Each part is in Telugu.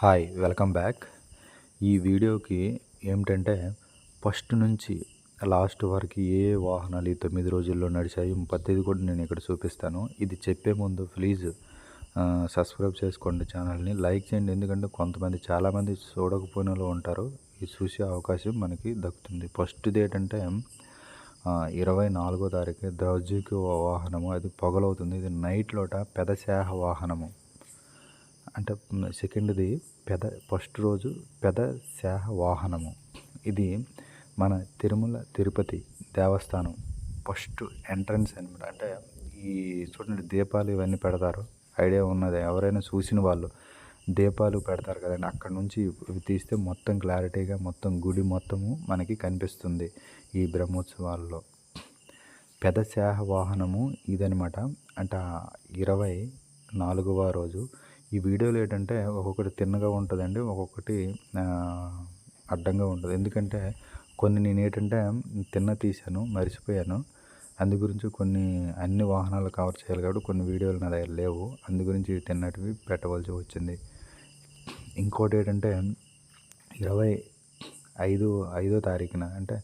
Hi welcome back. ఈ వీడియోకి ఏమిటంటే ఫస్ట్ నుంచి లాస్ట్ వరకు ఏ ఏ వాహనాలు ఈ తొమ్మిది రోజుల్లో నడిచాయి ప్రతిది కూడా నేను ఇక్కడ చూపిస్తాను. ఇది చెప్పే ముందు ప్లీజ్ సబ్స్క్రైబ్ చేసుకోండి ఛానల్ని. లైక్ చేయండి ఎందుకంటే కొంతమంది చాలామంది చూడకపోయిన వాళ్ళు ఉంటారు. ఇది చూసే అవకాశం మనకి దక్కుతుంది. ఫస్ట్ది ఏంటంటే ఇరవై నాలుగో తారీఖు ద్రౌజికి వాహనము. అది పొగలవుతుంది. ఇది నైట్ లోట పెదశాహ వాహనము. అంటే సెకండ్ది పెద ఫస్ట్ రోజు పెద శాహ వాహనము. ఇది మన తిరుమల తిరుపతి దేవస్థానం ఫస్ట్ ఎంట్రన్స్ అనమాట. అంటే ఈ చూడండి దీపాలు ఇవన్నీ పెడతారు. ఐడియా ఉన్నది. ఎవరైనా చూసిన వాళ్ళు దీపాలు పెడతారు కదండి. అక్కడ నుంచి ఇవి తీస్తే మొత్తం క్లారిటీగా మొత్తం గుడి మొత్తము మనకి కనిపిస్తుంది ఈ బ్రహ్మోత్సవాల్లో. పెదశాహ వాహనము ఇదనమాట. అంటే ఇరవై నాలుగవ రోజు ఈ వీడియోలు ఏంటంటే ఒక్కొక్కటి తిన్నగా ఉంటుందండి ఒక్కొక్కటి అడ్డంగా ఉంటుంది. ఎందుకంటే కొన్ని నేను ఏంటంటే తిన్న తీశాను మర్చిపోయాను. అందు గురించి కొన్ని అన్ని వాహనాలు కవర్ చేయాలి కాబట్టి కొన్ని వీడియోలు నా దగ్గర లేవు. అందు గురించి తిన్నటివి పెట్టవలసి వచ్చింది. ఇంకోటి ఏంటంటే ఇరవై ఐదు ఐదో తారీఖున అంటే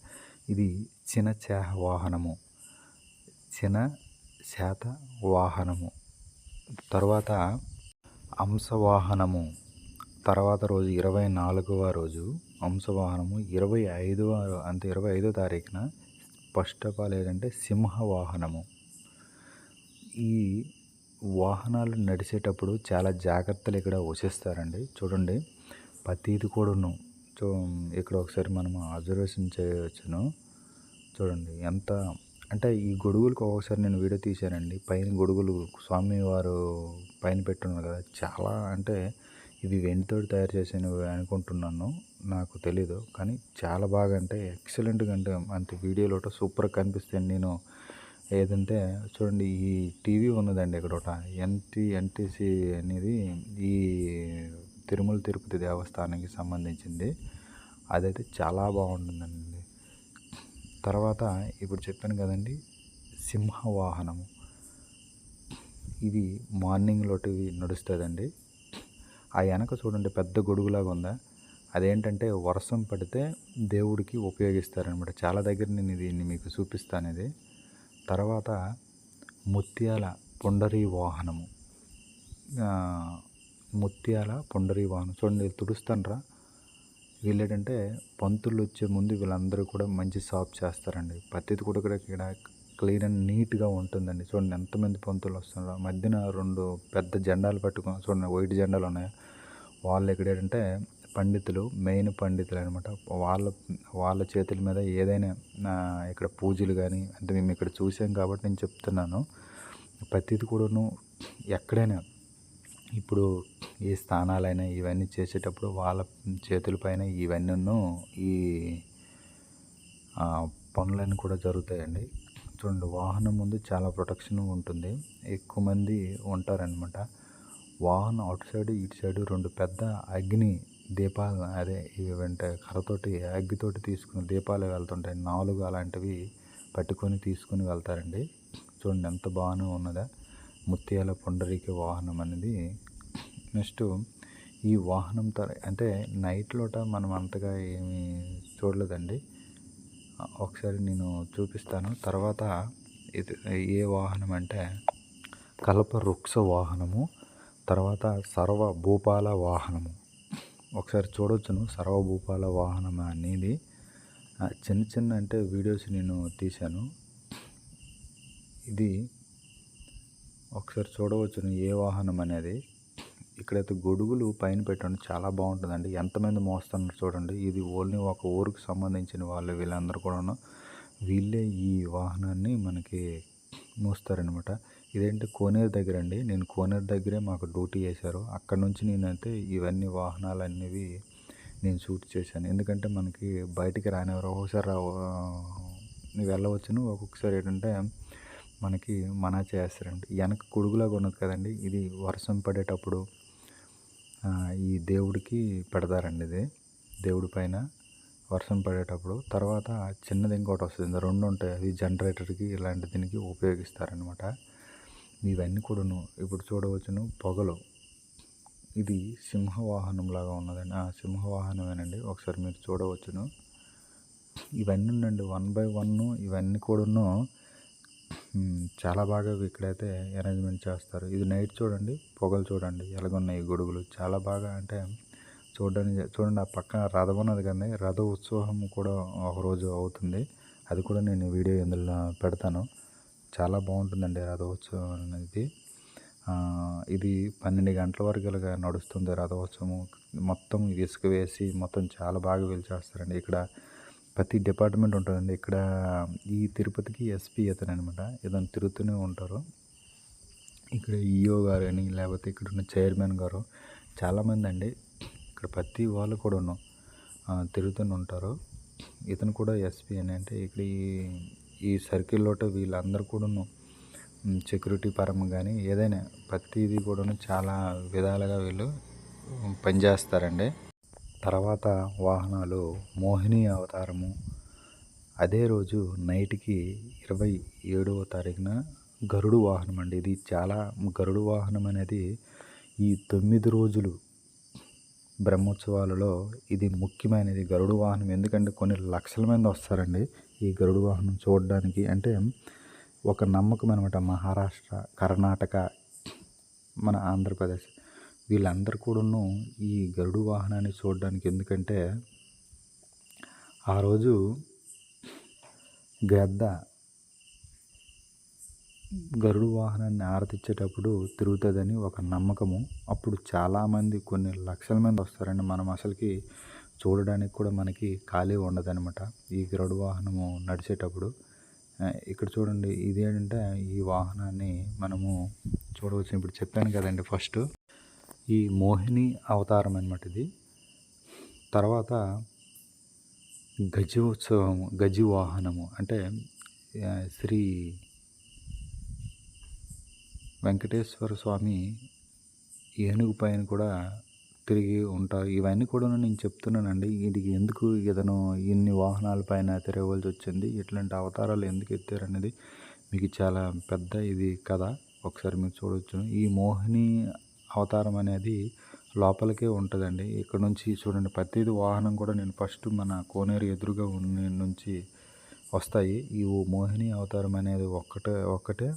ఇది చిన్న చేహ వాహనము. చిన్న శాత వాహనము. తర్వాత అంశవాహనము. తర్వాత రోజు ఇరవై నాలుగవ రోజు అంశవాహనము. ఇరవై ఐదవ అంటే ఇరవై ఐదో తారీఖున ఫస్ట్ ఆఫ్ ఆల్ ఏంటంటే సింహ వాహనము ఈ వాహనాలు నడిచేటప్పుడు చాలా జాగ్రత్తలు ఇక్కడ వసిస్తారండి చూడండి ప్రతీది కూడాను. చూ ఇక్కడ ఒకసారి మనం అబ్జర్వేషన్ చేయవచ్చును చూడండి ఎంత అంటే ఈ గొడుగులకు ఒకసారి నేను వీడియో తీశానండి. పైన గొడుగులు స్వామివారు పైన పెట్టున్నారు కదా. చాలా అంటే ఇవి వెండితోటి తయారు చేసినవి అనుకుంటున్నాను. నాకు తెలీదు. కానీ చాలా బాగా అంటే ఎక్సలెంట్గా అంటే అంత వీడియోలో సూపర్ కనిపిస్తాను నేను ఏదంటే చూడండి ఈ టీవీ ఉన్నదండి ఇక్కడ ఒకట. ఎన్టీ ఎన్టీసీ అనేది ఈ తిరుమల తిరుపతి దేవస్థానానికి సంబంధించింది. అదైతే చాలా బాగుంటుందండి. తర్వాత ఇప్పుడు చెప్పాను కదండి సింహ వాహనము ఇది మార్నింగ్లోటివి నడుస్తుందండి. ఆ వెనక చూడండి పెద్ద గొడుగులాగా ఉందా? అదేంటంటే వర్షం పడితే దేవుడికి ఉపయోగిస్తారనమాట చాలా దగ్గర నేను దీన్ని మీకు చూపిస్తాను ఇది. తర్వాత ముత్యాల పొండరీ వాహనము. ముత్యాల పొండరీ వాహనం. చూడండి తుడుస్తానరా. వీళ్ళు పంతులు వచ్చే ముందు వీళ్ళందరూ కూడా మంచి సాఫ్ చేస్తారండి. పత్తిది కూడా ఇక్కడ క్లీన్ అండ్ నీట్గా ఉంటుందండి. చూడండి ఎంతమంది పంతులు వస్తున్నారో. మధ్యన రెండు పెద్ద జెండాలు పట్టుకుని చూడండి వైట్ జెండాలు ఉన్నాయి. వాళ్ళు ఇక్కడ ఏంటంటే పండితులు మెయిన్ పండితులు అనమాట వాళ్ళ వాళ్ళ చేతుల మీద ఏదైనా ఇక్కడ పూజలు కానీ అంటే మేము ఇక్కడ చూసాం కాబట్టి నేను చెప్తున్నాను. ప్రతిది కూడాను ఎక్కడైనా ఇప్పుడు ఈ స్థానాలైనా ఇవన్నీ చేసేటప్పుడు వాళ్ళ చేతులపైన ఇవన్నీ ఈ పనులన్నీ కూడా జరుగుతాయండి. చూడండి వాహనం ముందు చాలా ప్రొటెక్షన్ ఉంటుంది. ఎక్కువ మంది ఉంటారనమాట వాహనం అవుట్ సైడ్ ఇటు సైడ్ రెండు పెద్ద అగ్ని దీపాలు అదే ఇవి వెంట కర్రతోటి అగ్గితోటి తీసుకుని దీపాలు వెళ్తుంటాయి. నాలుగు అలాంటివి పట్టుకొని తీసుకుని వెళ్తారండి. చూడండి ఎంత బాగానే ఉన్నదా. ముత్యాల పుండరీక వాహనం అనేది నెక్స్ట్ ఈ వాహనం తర అంటే నైట్ లోట మనం అంతగా ఏమి చూడలేదండి. ఒకసారి నేను చూపిస్తాను. తర్వాత ఇది ఏ వాహనం అంటే కలప వృక్ష వాహనము తర్వాత సర్వ భూపాల వాహనము. ఒకసారి చూడవచ్చును సర్వ భూపాల వాహనం అనేది చిన్న చిన్న అంటే వీడియోస్ నేను తీశాను. ఇది ఒకసారి చూడవచ్చును ఏ వాహనం అనేది. ఇక్కడైతే గొడుగులు పైన పెట్టండి చాలా బాగుంటుందండి. ఎంతమంది మోస్తున్నారు చూడండి. ఇది ఓన్లీ ఒక ఊరికి సంబంధించిన వాళ్ళు వీళ్ళందరూ కూడా వీళ్ళే ఈ వాహనాన్ని మనకి మోస్తారనమాట ఇదేంటి కోనేరు దగ్గర అండి? నేను కోనేరు దగ్గరే మాకు డ్యూటీ చేశారు. అక్కడ నుంచి నేనైతే ఇవన్నీ వాహనాలు అనేవి నేను షూట్ చేశాను. ఎందుకంటే మనకి బయటికి రానివారు ఒకసారి వెళ్ళవచ్చును. ఒక్కొక్కసారి ఏంటంటే మనకి మనా చేస్తారండి వెనక కొడుగులాగా ఉన్నది కదండి. ఇది వర్షం పడేటప్పుడు ఈ దేవుడికి పెడతారండి ఇది. దేవుడి పైన వర్షం పడేటప్పుడు. తర్వాత చిన్నది ఇంకోటి వస్తుంది. రెండు ఉంటాయి. అది జనరేటర్కి ఇలాంటి దీనికి ఉపయోగిస్తారనమాట ఇవన్నీ కూడాను ఇప్పుడు చూడవచ్చును. పొగలు. ఇది సింహవాహనం లాగా ఉన్నదండి. ఆ సింహవాహనమేనండి. ఒకసారి మీరు చూడవచ్చును. ఇవన్నీ ఉండండి. వన్ బై వన్ ఇవన్నీ కూడాను చాలా బాగా ఇక్కడైతే అరేంజ్మెంట్ చేస్తారు. ఇది నైట్ చూడండి పొగలు చూడండి ఎలాగున్నాయి గొడుగులు. చాలా బాగా అంటే చూడడానికి చూడండి ఆ పక్కన రథం ఉన్నది కానీ రథ ఉత్సవం కూడా ఒక రోజు అవుతుంది. అది కూడా నేను వీడియో ఇందులో పెడతాను. చాలా బాగుంటుందండి రథోత్సవం అనేది. ఇది పన్నెండు గంటల వరకు ఇలాగ నడుస్తుంది రథోత్సవం మొత్తం ఇసుక వేసి మొత్తం చాలా బాగా వీలు చేస్తారండి. ఇక్కడ ప్రతి డిపార్ట్మెంట్ ఉంటుందండి. ఇక్కడ ఈ తిరుపతికి ఎస్పీ అతను అనమాట ఇతను తిరుగుతూనే ఉంటారు. ఇక్కడ ఈఓ గారు అని లేకపోతే ఇక్కడ ఉన్న చైర్మన్ గారు చాలామంది అండి. ఇక్కడ ప్రతి వాళ్ళు కూడా తిరుగుతూనే ఉంటారు. ఇతను కూడా ఎస్పీ అని. అంటే ఇక్కడ ఈ ఈ సర్కిల్లోట వీళ్ళందరూ కూడాను సెక్యూరిటీ పరంగా కానీ ఏదైనా ప్రతిదీ కూడాను చాలా విధాలుగా వీళ్ళు పనిచేస్తారండి. తర్వాత వాహనాలు మోహిని అవతారము. అదే రోజు నైట్కి ఇరవై ఏడవ తారీఖున గరుడు వాహనం అండి. ఇది చాలా గరుడు వాహనం అనేది ఈ తొమ్మిది రోజులు బ్రహ్మోత్సవాలలో ఇది ముఖ్యమైనది గరుడు వాహనం. ఎందుకంటే కొన్ని లక్షల మంది వస్తారండి ఈ గరుడు వాహనం చూడడానికి. అంటే ఒక నమ్మకం అనమాట మహారాష్ట్ర కర్ణాటక మన ఆంధ్రప్రదేశ్. వీళ్ళందరూ కూడాను ఈ గరుడు వాహనాన్ని చూడడానికి ఎందుకంటే ఆ రోజు గద్ద గరుడు వాహనాన్ని ఆరతిచ్చేటప్పుడు తిరుగుతుందని ఒక నమ్మకము. అప్పుడు చాలామంది కొన్ని లక్షల మంది వస్తారండి మనం అసలుకి చూడడానికి కూడా మనకి ఖాళీ ఉండదనమాట ఈ గరుడు వాహనము నడిచేటప్పుడు. ఇక్కడ చూడండి ఇదేంటంటే ఈ వాహనాన్ని మనము చూడవచ్చు ఇప్పుడు చెప్పాను కదండి ఫస్ట్. ఈ మోహిని అవతారం అనమాట ఇది. తర్వాత గజోత్సవము గజి వాహనము అంటే శ్రీ వెంకటేశ్వర స్వామి ఏనుగు పైన కూడా తిరిగి ఉంటారు. ఇవన్నీ కూడా నేను చెప్తున్నానండి. ఇది ఎందుకు ఇతను ఇన్ని వాహనాల పైన తిరగవలసి వచ్చింది? ఇట్లాంటి అవతారాలు ఎందుకు ఎత్తారనేది మీకు చాలా పెద్ద ఇది కథ. ఒకసారి మీరు చూడవచ్చు ఈ మోహిని అవతారం అనేది లోపలికే ఉంటుందండి. ఇక్కడ నుంచి చూడండి ప్రతిది వాహనం కూడా నేను ఫస్ట్ మన కోనేరు ఎదురుగా ఉన్న నుంచి వస్తాయి. ఈ మోహిని అవతారం అనేది ఒక్కటే ఒక్కటే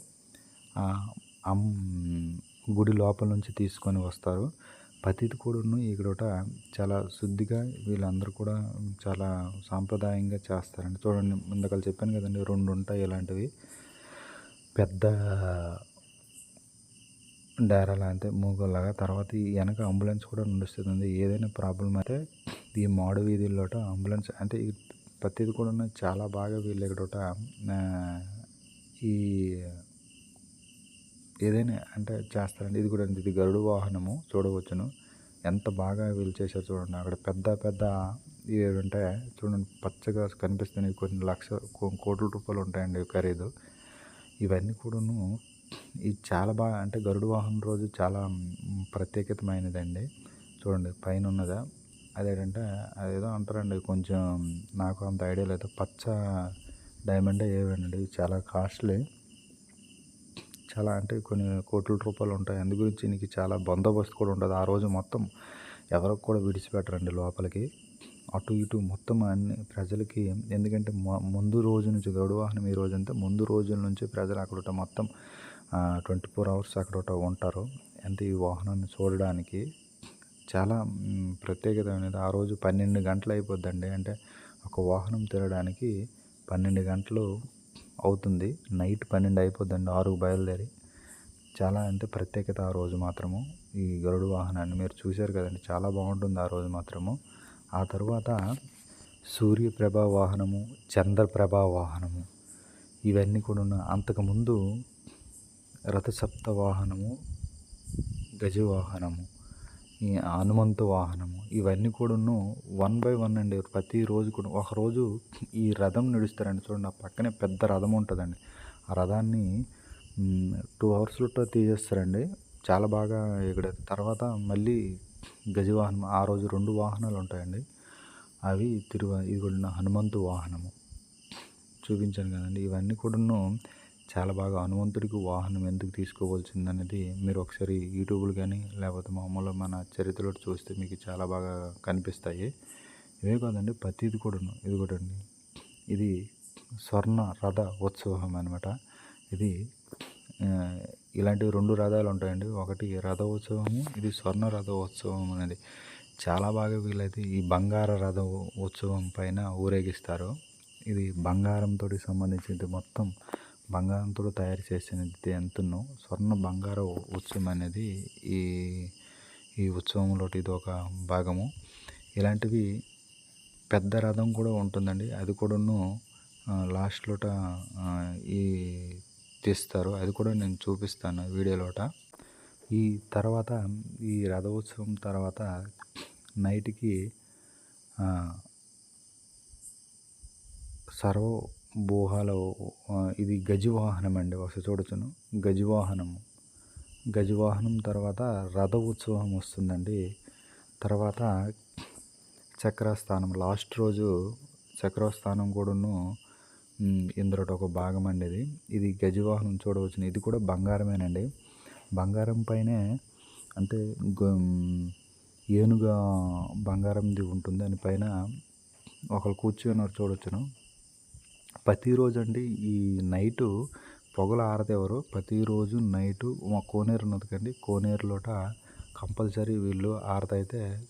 అమ్ గుడి లోపల నుంచి తీసుకొని వస్తారు. ప్రతిది కూడాను ఇక్కడ చాలా శుద్ధిగా వీళ్ళందరూ కూడా చాలా సాంప్రదాయంగా చేస్తారండి. చూడండి ముందుకలు చెప్పాను కదండి రెండు ఉంటాయి ఇలాంటివి. పెద్ద డేరాలా అంటే మూగోలాగా తర్వాత ఈ వెనక అంబులెన్స్ కూడా నడుస్తుంది ఏదైనా ప్రాబ్లం అయితే ఈ మాడు వీధిలోట అంబులెన్స్ అంటే ఈ ప్రతిది కూడా చాలా బాగా వీళ్ళు ఇక్కడ ఈ ఏదైనా అంటే చేస్తారండి. ఇది కూడా ఇది గరుడు వాహనము చూడవచ్చును. ఎంత బాగా వీళ్ళు చేశారు చూడండి. అక్కడ పెద్ద పెద్ద ఇవి ఉంటాయి. చూడండి పచ్చగా కనిపిస్తున్నాయి. కొన్ని లక్ష కోట్ల రూపాయలు ఉంటాయండి ఖరీదు. ఇవన్నీ కూడాను ఇది చాలా బాగా అంటే గరుడు వాహనం రోజు చాలా మ్, ప్రత్యేకతమైనదండి. చూడండి పైన ఉన్నదా అదేంటంటే అదేదో అంటారండి కొంచెం నాకు అంత ఐడియా లేదు. పచ్చ డైమండ్ ఏవేనండి? చాలా కాస్ట్లీ. చాలా అంటే కొన్ని కోట్ల రూపాయలు ఉంటాయి. అందు గురించి నీకు చాలా బందోబస్తు కూడా ఉంటుంది ఆ రోజు మొత్తం ఎవరికి కూడా విడిచిపెట్టరండి లోపలికి. అటు ఇటు మొత్తం అన్ని ప్రజలకి ఎందుకంటే ముందు రోజు నుంచి గరుడు వాహనం ఈ రోజు అంతా ముందు రోజుల నుంచి ప్రజలు అక్కడ మొత్తం ట్వంటీ ఫోర్ అవర్స్ అక్కడ ఉంటారు. అంటే ఈ వాహనాన్ని చూడడానికి చాలా ప్రత్యేకత అనేది. ఆ రోజు పన్నెండు గంటలు అయిపోద్దండి. అంటే ఒక వాహనం తిరగడానికి పన్నెండు గంటలు అవుతుంది. నైట్ పన్నెండు అయిపోద్దండి ఆరుకు బయలుదేరి. చాలా అంటే ప్రత్యేకత ఆ రోజు మాత్రము. ఈ గరుడు వాహనాన్ని మీరు చూశారు కదండి చాలా బాగుంటుంది ఆ రోజు మాత్రము. ఆ తర్వాత సూర్యప్రభ వాహనము చంద్రప్రభ వాహనము ఇవన్నీ కూడా ఉన్న- అంతకుముందు రథసప్త వాహనము గజవాహనము ఈ హనుమంతు వాహనము ఇవన్నీ కూడాను వన్ బై వన్ అండి. ప్రతి రోజు కూడా ఒక రోజు ఈ రథం నడుస్తారండి. చూడండి ఆ పక్కనే పెద్ద రథం ఉంటుందండి. ఆ రథాన్ని టూ అవర్స్లో తీసేస్తారండి. చాలా బాగా ఇక్కడ తర్వాత మళ్ళీ గజవాహనం ఆ రోజు రెండు వాహనాలు ఉంటాయండి. అవి తిరువ ఇది కూడా హనుమంతు వాహనము చూపించాను కదండి. ఇవన్నీ కూడాను చాలా బాగా హనుమంతుడికి వాహనం ఎందుకు తీసుకోవాల్సింది అనేది మీరు ఒకసారి యూట్యూబ్లో కానీ లేకపోతే మామూలుగా మన చరిత్రలో చూస్తే మీకు చాలా బాగా కనిపిస్తాయి. ఇవే కాదండి ప్రతిది కూడాను. ఇది కూడా అండి ఇది స్వర్ణ రథ ఉత్సవం అనమాట ఇది ఇలాంటి రెండు రథాలు ఉంటాయండి. ఒకటి రథ ఉత్సవము ఇది స్వర్ణ రథ ఉత్సవం అనేది. చాలా బాగా వీలైతే ఈ బంగార రథ ఉత్సవం పైన ఊరేగిస్తారు. ఇది బంగారంతో సంబంధించింది మొత్తం బంగారంతో తయారు చేసినది ఎంతనో స్వర్ణ బంగార ఉత్సవం అనేది ఈ ఈ ఉత్సవంలో ఇది ఒక భాగము. ఇలాంటివి పెద్ద రథం కూడా ఉంటుందండి. అది కూడాను లాస్ట్లోట ఈ తీస్తారు. అది కూడా నేను చూపిస్తాను వీడియోలోట ఈ తర్వాత ఈ రథోత్సవం తర్వాత నైట్కి సర్వ బోహాలో ఇది గజవాహనం అండి ఒకసారి చూడొచ్చును గజవాహనము. గజవాహనం తర్వాత రథ ఉత్సవం వస్తుందండి. తర్వాత చక్రస్థానం. లాస్ట్ రోజు చక్రస్థానం కూడాను ఇందులో ఒక భాగం అండి ఇది. ఇది గజవాహనం చూడవచ్చును. ఇది కూడా బంగారమేనండి. బంగారం పైనే అంటే గ- ఏనుగా బంగారంది ఉంటుంది. దానిపైన ఒకరు కూర్చున్నారు చూడొచ్చును ప్రతిరోజు అండి ఈ నైటు పొగలు ఆరదేవరు. ప్రతిరోజు నైటు మా కోనేరు ఉన్నది కండి. కోనేరులోట కంపల్సరీ వీళ్ళు ఆరత అయితే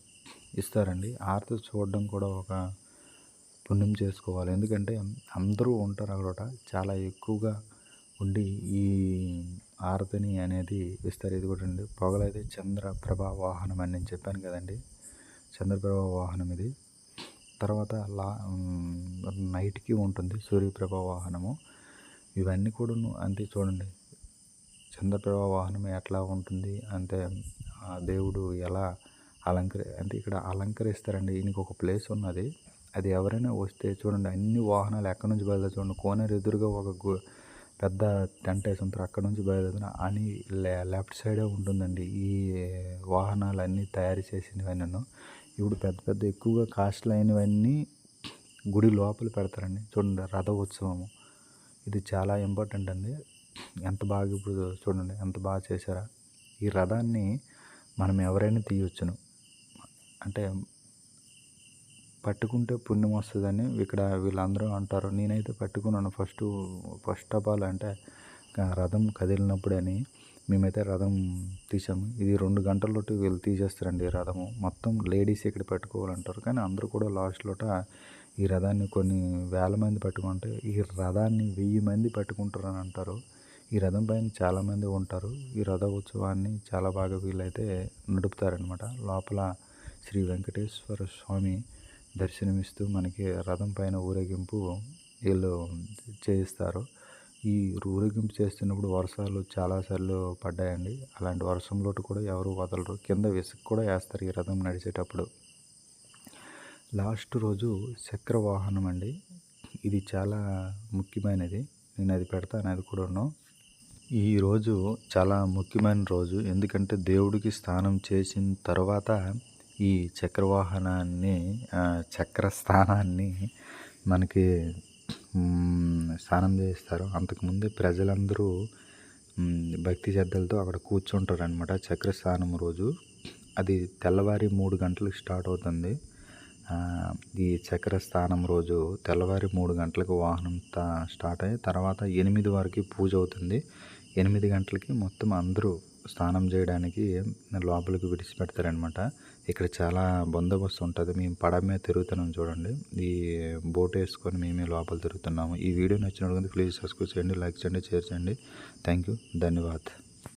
ఇస్తారండి. ఆరత చూడడం కూడా ఒక పుణ్యం చేసుకోవాలి. ఎందుకంటే అందరూ ఉంటారు అక్కడ చాలా ఎక్కువగా ఉండి ఈ ఆరతిని అనేది ఇస్తారు. ఇది కూడా అండి. పొగలైతే చంద్రప్రభ వాహనం అని నేను చెప్పాను కదండి. చంద్రప్రభ వాహనం ఇది. తర్వాత లా నైట్కి ఉంటుంది సూర్యప్రభ వాహనము. ఇవన్నీ కూడాను అంతే చూడండి చంద్రప్రభ వాహనం ఎట్లా ఉంటుంది అంటే ఆ దేవుడు ఎలా అలంకరి అంటే ఇక్కడ అలంకరిస్తారండి. ఈయనకి ఒక ప్లేస్ ఉన్నది. అది ఎవరైనా వస్తే చూడండి అన్ని వాహనాలు ఎక్కడి నుంచి బయలుదేరు చూడండి. కోనేరు ఎదురుగా ఒక పెద్ద టెంట్ వేసి ఉంటారు అక్కడ నుంచి బయలుదేరిన అని లెఫ్ట్ సైడే ఉంటుందండి. ఈ వాహనాలు అన్నీ తయారు నన్ను ఇప్పుడు పెద్ద పెద్ద ఎక్కువగా కాస్ట్లీ అయినవన్నీ గుడి లోపల పెడతారండి. చూడండి రథ ఉత్సవము ఇది చాలా ఇంపార్టెంట్ అండి. ఎంత బాగా ఇప్పుడు చూడండి ఎంత బాగా చేశారా? ఈ రథాన్ని మనం ఎవరైనా తీయవచ్చును అంటే పట్టుకుంటే పుణ్యం వస్తుందని ఇక్కడ వీళ్ళందరూ అంటారు. నేనైతే పట్టుకున్నాను ఫస్ట్ ఫస్ట్ ఆఫ్ ఆల్ అంటే రథం కదిలినప్పుడని. మేమైతే రథం తీసాము. ఇది రెండు గంటలలోటి వీళ్ళు తీసేస్తారండి ఈ రథము. మొత్తం లేడీస్ ఇక్కడ పెట్టుకోవాలంటారు కానీ అందరూ కూడా లాస్ట్లోట ఈ రథాన్ని కొన్ని వేల మంది పట్టుకుంటే ఈ రథాన్ని వెయ్యి మంది పట్టుకుంటారు అని అంటారు. ఈ రథం పైన చాలామంది ఉంటారు. ఈ రథ ఉత్సవాన్ని చాలా బాగా వీళ్ళైతే నడుపుతారనమాట లోపల శ్రీ వెంకటేశ్వర స్వామి దర్శనమిస్తూ మనకి రథం పైన ఊరేగింపు వీళ్ళు చేయిస్తారు. ఈ ఊరేగింపు చేస్తున్నప్పుడు వర్షాలు చాలాసార్లు పడ్డాయండి. అలాంటి వర్షంలో కూడా ఎవరు వదలరు. కింద విసుగు కూడా వేస్తారు ఈ రథం నడిచేటప్పుడు. లాస్ట్ రోజు చక్ర వాహనం అండి. ఇది చాలా ముఖ్యమైనది. నేను అది పెడతాను అది కూడాను. ఈ రోజు చాలా ముఖ్యమైన రోజు. ఎందుకంటే దేవుడికి స్నానం చేసిన తర్వాత ఈ చక్రవాహనాన్ని చక్రస్థానాన్ని చక్ర స్థానాన్ని మనకి స్నానం చేస్తారు అంతకుముందే ప్రజలందరూ భక్తి శ్రద్ధలతో అక్కడ కూర్చుంటారు అనమాట చక్ర స్నానం రోజు. అది తెల్లవారి మూడు గంటలకు స్టార్ట్ అవుతుంది. ఈ చక్ర స్థానం రోజు తెల్లవారి మూడు గంటలకు వాహనం స్టార్ట్ అయ్యి తర్వాత ఎనిమిది వరకు పూజ అవుతుంది. ఎనిమిది గంటలకి మొత్తం అందరూ స్నానం చేయడానికి లోపలికి విడిచిపెడతారనమాట ఇక్కడ చాలా బందోబస్తు ఉంటుంది. మేము పడవ మీద తిరుగుతున్నాం చూడండి. ఈ బోట్ వేసుకొని మేమే లోపల తిరుగుతున్నాము. ఈ వీడియో నచ్చినట్టు ప్లీజ్ సబ్స్క్రైబ్ చేయండి లైక్ చేయండి షేర్ చేయండి. Thank you ధన్యవాద్.